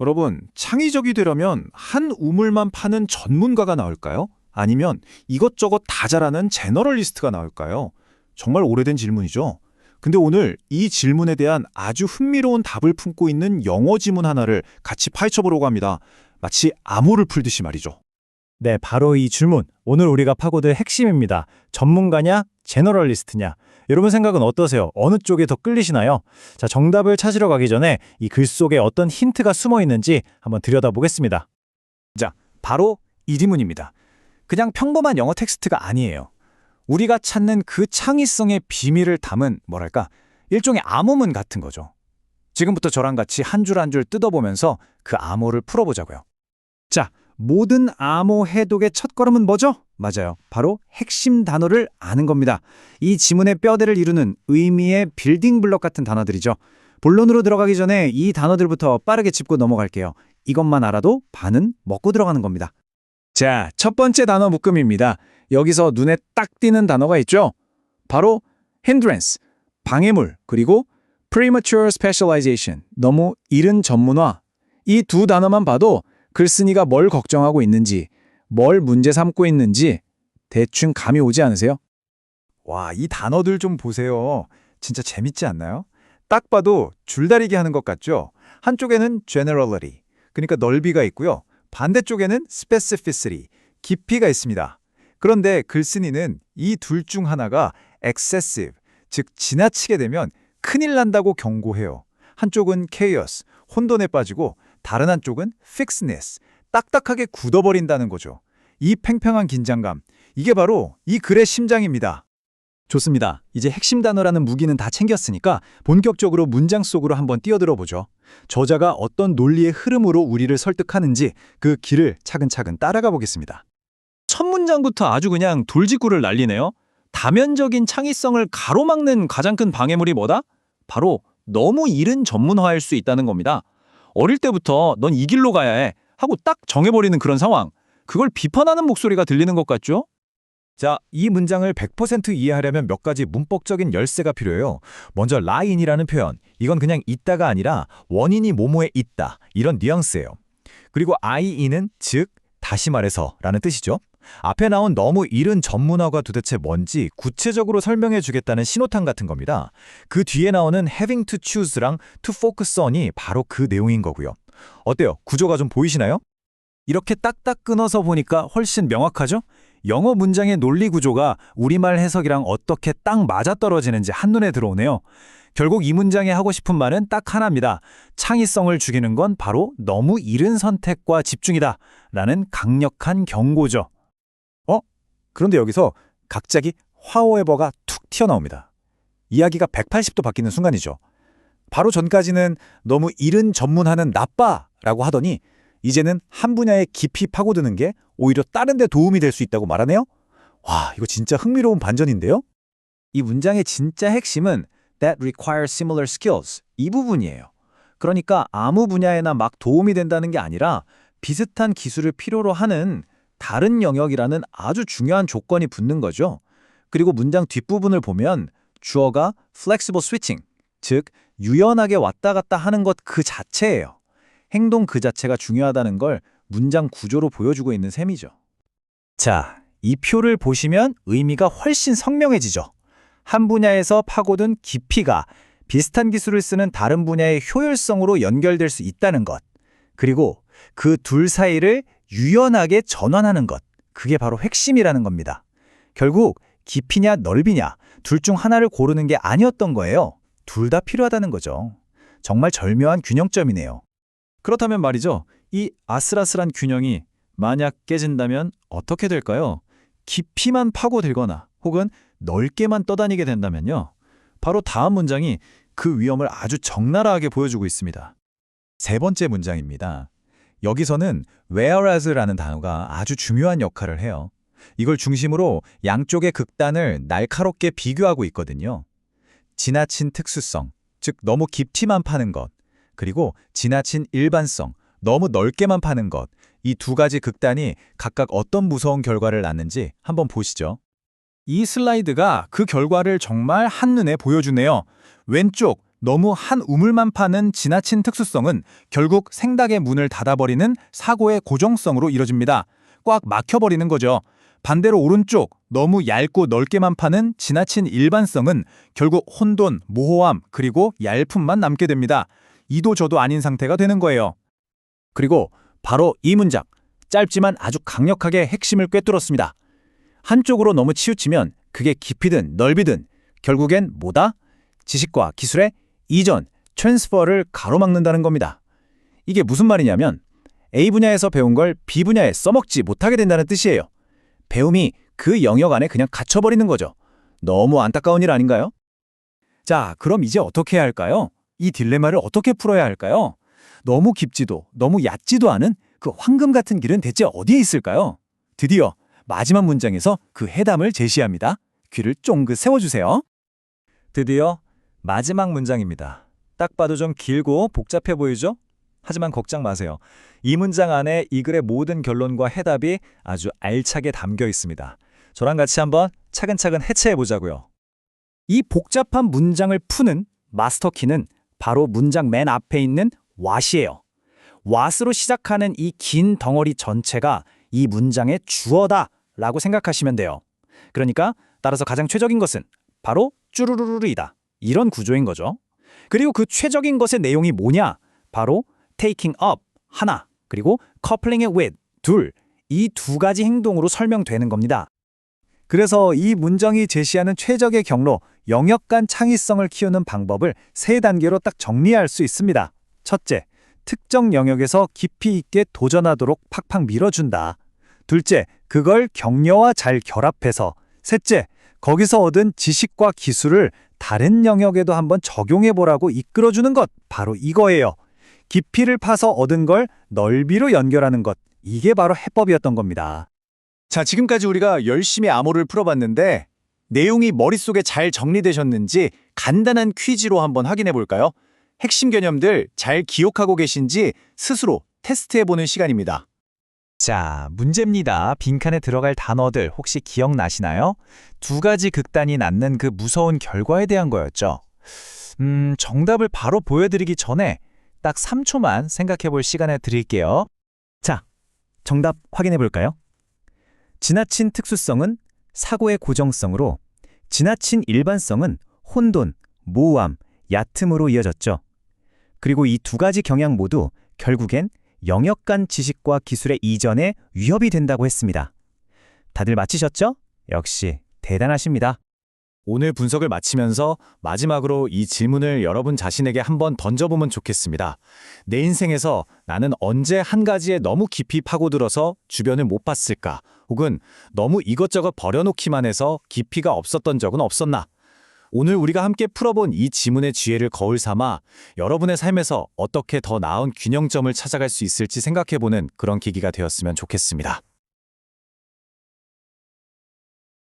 여러분, 창의적이 되려면 한 우물만 파는 전문가가 나올까요? 아니면 이것저것 다 잘하는 제너럴리스트가 나올까요? 정말 오래된 질문이죠. 근데 오늘 이 질문에 대한 아주 흥미로운 답을 품고 있는 영어 지문 하나를 같이 파헤쳐 보려고 합니다. 마치 암호를 풀듯이 말이죠. 네, 바로 이 질문. 오늘 우리가 파고들 핵심입니다. 전문가냐, 제너럴리스트냐. 여러분 생각은 어떠세요? 어느 쪽에 더 끌리시나요? 자, 정답을 찾으러 가기 전에 이 글 속에 어떤 힌트가 숨어 있는지 한번 들여다보겠습니다. 자, 바로 이 질문입니다. 그냥 평범한 영어 텍스트가 아니에요. 우리가 찾는 그 창의성의 비밀을 담은 뭐랄까 일종의 암호문 같은 거죠. 지금부터 저랑 같이 한 줄 한 줄 뜯어보면서 그 암호를 풀어보자고요. 자, 모든 암호 해독의 첫걸음은 뭐죠? 맞아요. 바로 핵심 단어를 아는 겁니다. 이 지문의 뼈대를 이루는 의미의 빌딩 블럭 같은 단어들이죠. 본론으로 들어가기 전에 이 단어들부터 빠르게 짚고 넘어갈게요. 이것만 알아도 반은 먹고 들어가는 겁니다. 자, 첫 번째 단어 묶음입니다. 여기서 눈에 딱 띄는 단어가 있죠? 바로 hindrance, 방해물, 그리고 premature specialization, 너무 이른 전문화. 이 두 단어만 봐도 글쓴이가 뭘 걱정하고 있는지, 뭘 문제 삼고 있는지 대충 감이 오지 않으세요? 와, 이 단어들 좀 보세요. 진짜 재밌지 않나요? 딱 봐도 줄다리기 하는 것 같죠? 한쪽에는 generality, 그러니까 넓이가 있고요. 반대쪽에는 specificity, 깊이가 있습니다. 그런데 글쓴이는 이 둘 중 하나가 excessive, 즉 지나치게 되면 큰일 난다고 경고해요. 한쪽은 chaos, 혼돈에 빠지고 다른 한쪽은 fixedness, 딱딱하게 굳어버린다는 거죠. 이 팽팽한 긴장감, 이게 바로 이 글의 심장입니다. 좋습니다. 이제 핵심 단어라는 무기는 다 챙겼으니까 본격적으로 문장 속으로 한번 뛰어들어 보죠. 저자가 어떤 논리의 흐름으로 우리를 설득하는지 그 길을 차근차근 따라가 보겠습니다. 첫 문장부터 아주 그냥 돌직구를 날리네요. 다면적인 창의성을 가로막는 가장 큰 방해물이 뭐다? 바로 너무 이른 전문화일 수 있다는 겁니다. 어릴 때부터 넌 이 길로 가야 해 하고 딱 정해버리는 그런 상황. 그걸 비판하는 목소리가 들리는 것 같죠? 자, 이 문장을 100% 이해하려면 몇 가지 문법적인 열쇠가 필요해요. 먼저 라인이라는 표현. 이건 그냥 있다가 아니라 원인이 뭐뭐에 있다. 이런 뉘앙스예요. 그리고 IE는 즉, 다시 말해서 라는 뜻이죠. 앞에 나온 너무 이른 전문화가 도대체 뭔지 구체적으로 설명해 주겠다는 신호탄 같은 겁니다. 그 뒤에 나오는 having to choose랑 to focus on이 바로 그 내용인 거고요. 어때요? 구조가 좀 보이시나요? 이렇게 딱딱 끊어서 보니까 훨씬 명확하죠? 영어 문장의 논리 구조가 우리말 해석이랑 어떻게 딱 맞아떨어지는지 한눈에 들어오네요. 결국 이 문장에 하고 싶은 말은 딱 하나입니다. 창의성을 죽이는 건 바로 너무 이른 선택과 집중이다. 라는 강력한 경고죠. 어? 그런데 여기서 갑자기 화오에버가 툭 튀어나옵니다. 이야기가 180도 바뀌는 순간이죠. 바로 전까지는 너무 이른 전문하는 나빠! 라고 하더니 이제는 한 분야에 깊이 파고드는 게 오히려 다른 데 도움이 될 수 있다고 말하네요? 와, 이거 진짜 흥미로운 반전인데요? 이 문장의 진짜 핵심은 that require similar skills 이 부분이에요. 그러니까 아무 분야에나 막 도움이 된다는 게 아니라 비슷한 기술을 필요로 하는 다른 영역이라는 아주 중요한 조건이 붙는 거죠. 그리고 문장 뒷부분을 보면 주어가 flexible switching, 즉 유연하게 왔다 갔다 하는 것 그 자체예요. 행동 그 자체가 중요하다는 걸 문장 구조로 보여주고 있는 셈이죠. 자, 이 표를 보시면 의미가 훨씬 선명해지죠. 한 분야에서 파고든 깊이가 비슷한 기술을 쓰는 다른 분야의 효율성으로 연결될 수 있다는 것. 그리고 그 둘 사이를 유연하게 전환하는 것. 그게 바로 핵심이라는 겁니다. 결국 깊이냐 넓이냐 둘 중 하나를 고르는 게 아니었던 거예요. 둘 다 필요하다는 거죠. 정말 절묘한 균형점이네요. 그렇다면 말이죠. 이 아슬아슬한 균형이 만약 깨진다면 어떻게 될까요? 깊이만 파고들거나 혹은 넓게만 떠다니게 된다면요. 바로 다음 문장이 그 위험을 아주 적나라하게 보여주고 있습니다. 세 번째 문장입니다. 여기서는 whereas라는 단어가 아주 중요한 역할을 해요. 이걸 중심으로 양쪽의 극단을 날카롭게 비교하고 있거든요. 지나친 특수성, 즉 너무 깊이만 파는 것, 그리고 지나친 일반성, 너무 넓게만 파는 것, 이 두 가지 극단이 각각 어떤 무서운 결과를 낳는지 한번 보시죠. 이 슬라이드가 그 결과를 정말 한눈에 보여주네요. 왼쪽 너무 한 우물만 파는 지나친 특수성은 결국 생닭의 문을 닫아버리는 사고의 고정성으로 이뤄집니다. 꽉 막혀버리는 거죠. 반대로 오른쪽 너무 얇고 넓게만 파는 지나친 일반성은 결국 혼돈, 모호함 그리고 얄품만 남게 됩니다. 이도 저도 아닌 상태가 되는 거예요. 그리고 바로 이 문장, 짧지만 아주 강력하게 핵심을 꿰뚫었습니다. 한쪽으로 너무 치우치면 그게 깊이든 넓이든 결국엔 뭐다? 지식과 기술의 이전, 트랜스퍼를 가로막는다는 겁니다. 이게 무슨 말이냐면 A 분야에서 배운 걸 B 분야에 써먹지 못하게 된다는 뜻이에요. 배움이 그 영역 안에 그냥 갇혀버리는 거죠. 너무 안타까운 일 아닌가요? 자, 그럼 이제 어떻게 해야 할까요? 이 딜레마를 어떻게 풀어야 할까요? 너무 깊지도 너무 얕지도 않은 그 황금 같은 길은 대체 어디에 있을까요? 드디어 마지막 문장에서 그 해담을 제시합니다. 귀를 쫑긋 세워주세요. 드디어 마지막 문장입니다. 딱 봐도 좀 길고 복잡해 보이죠? 하지만 걱정 마세요. 이 문장 안에 이 글의 모든 결론과 해답이 아주 알차게 담겨 있습니다. 저랑 같이 한번 차근차근 해체해 보자고요. 이 복잡한 문장을 푸는 마스터키는 바로 문장 맨 앞에 있는 what이에요. what으로 시작하는 이 긴 덩어리 전체가 이 문장의 주어다 라고 생각하시면 돼요. 그러니까 따라서 가장 최적인 것은 바로 쭈루루루이다. 이런 구조인 거죠. 그리고 그 최적인 것의 내용이 뭐냐? 바로 taking up 하나, 그리고 coupling it with 둘. 이 두 가지 행동으로 설명되는 겁니다. 그래서 이 문장이 제시하는 최적의 경로, 영역 간 창의성을 키우는 방법을 세 단계로 딱 정리할 수 있습니다. 첫째, 특정 영역에서 깊이 있게 도전하도록 팍팍 밀어준다. 둘째, 그걸 격려와 잘 결합해서. 셋째, 거기서 얻은 지식과 기술을 다른 영역에도 한번 적용해보라고 이끌어주는 것. 바로 이거예요. 깊이를 파서 얻은 걸 넓이로 연결하는 것. 이게 바로 해법이었던 겁니다. 자, 지금까지 우리가 열심히 암호를 풀어봤는데 내용이 머릿속에 잘 정리되셨는지 간단한 퀴즈로 한번 확인해 볼까요? 핵심 개념들 잘 기억하고 계신지 스스로 테스트해보는 시간입니다. 자, 문제입니다. 빈칸에 들어갈 단어들 혹시 기억나시나요? 두 가지 극단이 낳는 그 무서운 결과에 대한 거였죠. 음, 정답을 바로 보여드리기 전에 딱 3초만 생각해 볼 시간을 드릴게요. 자, 정답 확인해 볼까요? 지나친 특수성은 사고의 고정성으로, 지나친 일반성은 혼돈, 모호함, 얕음으로 이어졌죠. 그리고 이 두 가지 경향 모두 결국엔 영역 간 지식과 기술의 이전에 위협이 된다고 했습니다. 다들 맞히셨죠? 역시 대단하십니다. 오늘 분석을 마치면서 마지막으로 이 질문을 여러분 자신에게 한번 던져보면 좋겠습니다. 내 인생에서 나는 언제 한 가지에 너무 깊이 파고들어서 주변을 못 봤을까? 혹은 너무 이것저것 버려놓기만 해서 깊이가 없었던 적은 없었나? 오늘 우리가 함께 풀어본 이 지문의 지혜를 거울 삼아 여러분의 삶에서 어떻게 더 나은 균형점을 찾아갈 수 있을지 생각해보는 그런 계기가 되었으면 좋겠습니다.